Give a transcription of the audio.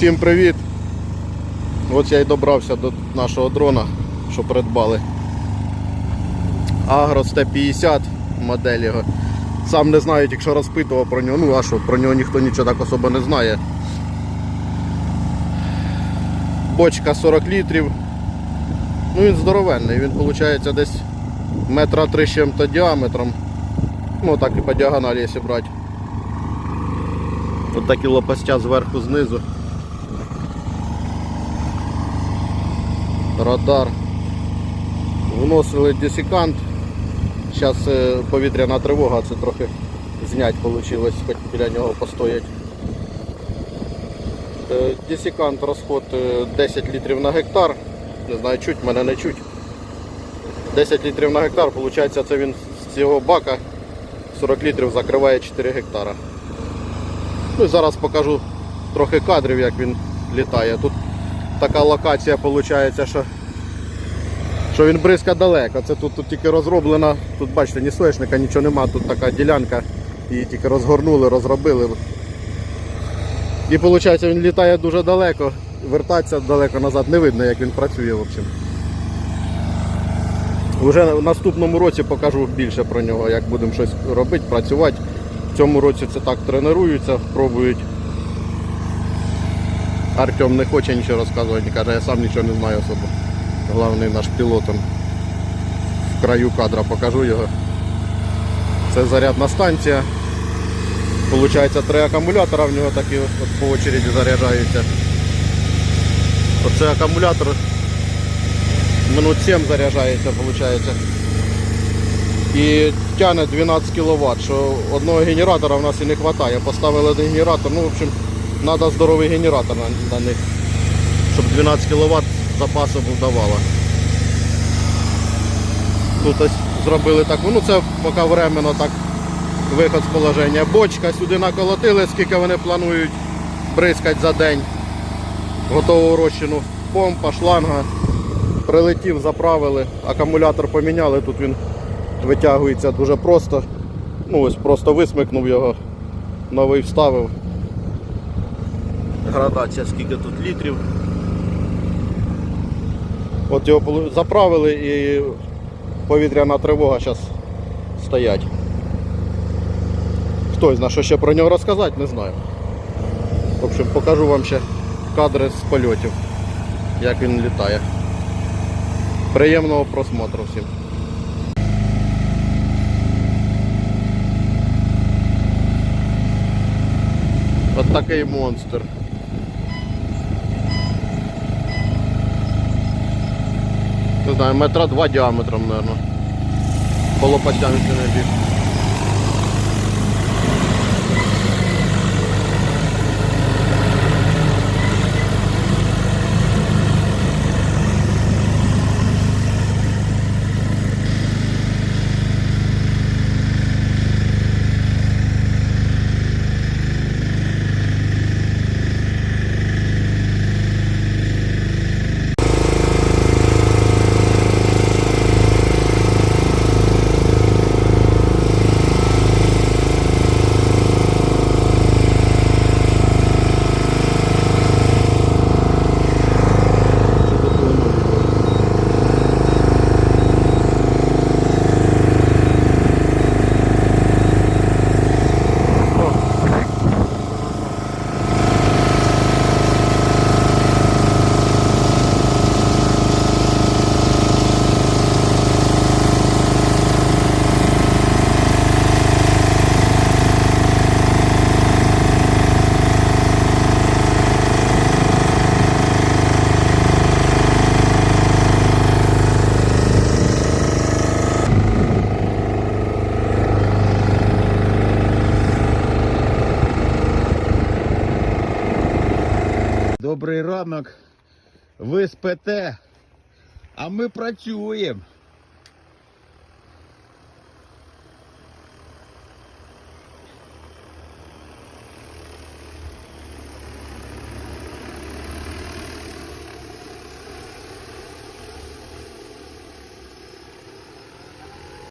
Всім привіт! От я й добрався до нашого дрона, що придбали. Agros T50 модель його. Сам не знаю, якщо розпитував про нього. Ну а що, про нього ніхто нічого так особо не знає. Бочка 40 літрів. Ну він здоровенний, він виходить десь метра три з чим-то діаметром. Ну так і по діагоналі, якщо брати. Ось такі лопастя зверху знизу. Радар. Вносили десикант. Зараз повітряна тривога, це трохи знять вийшло, хоч біля нього постоять. Е, Десикант розход е, 10 літрів на гектар. Не знаю, чуть мене не чуть. 10 літрів на гектар, виходить, це він з цього бака 40 літрів закриває 4 гектара. Ну і зараз покажу трохи кадрів, як він літає. Тут така локація виходить, що, що він бризка далеко. Це тут, тут тільки розроблена, тут бачите, ні соєшника, нічого нема, тут така ділянка, її тільки розгорнули, розробили. І виходить, він літає дуже далеко, вертатися далеко назад не видно, як він працює. В общем. Уже в наступному році покажу більше про нього, як будемо щось робити, працювати. В цьому році це так тренуються, пробують. Артем не хоче нічого розказувати, каже, я сам нічого не знаю особо. Головний наш пілот он в краю кадра покажу його. Це зарядна станція. Получається три акумулятора в нього такі от по очереді заряджаються. Оце акумулятор минут 7 заряджається, виходить. І тягне 12 кВт, що одного генератора в нас і не вистачає. Поставили один генератор, ну в общем, треба здоровий генератор на, на них, щоб 12 кВт запасу давало. Тут ось зробили так, ну це поки временно так виход з положення. Бочка сюди наколотили, скільки вони планують бризкати за день. Готову розчину. Помпа, шланга. Прилетів, заправили, акумулятор поміняли, тут він витягується дуже просто. Ну ось просто висмикнув його, новий вставив. Градація скільки тут літрів. От його заправили і повітряна тривога зараз стоять. Хтось знає, що ще про нього розказати, не знаю. В общем, покажу вам ще кадри з польотів, як він літає. Приємного просмотру всім. От такий монстр. Не знаю, метра два діаметром, мабуть. По лопастям ще не біг. Добрий ранок. Ви спите, а ми працюємо.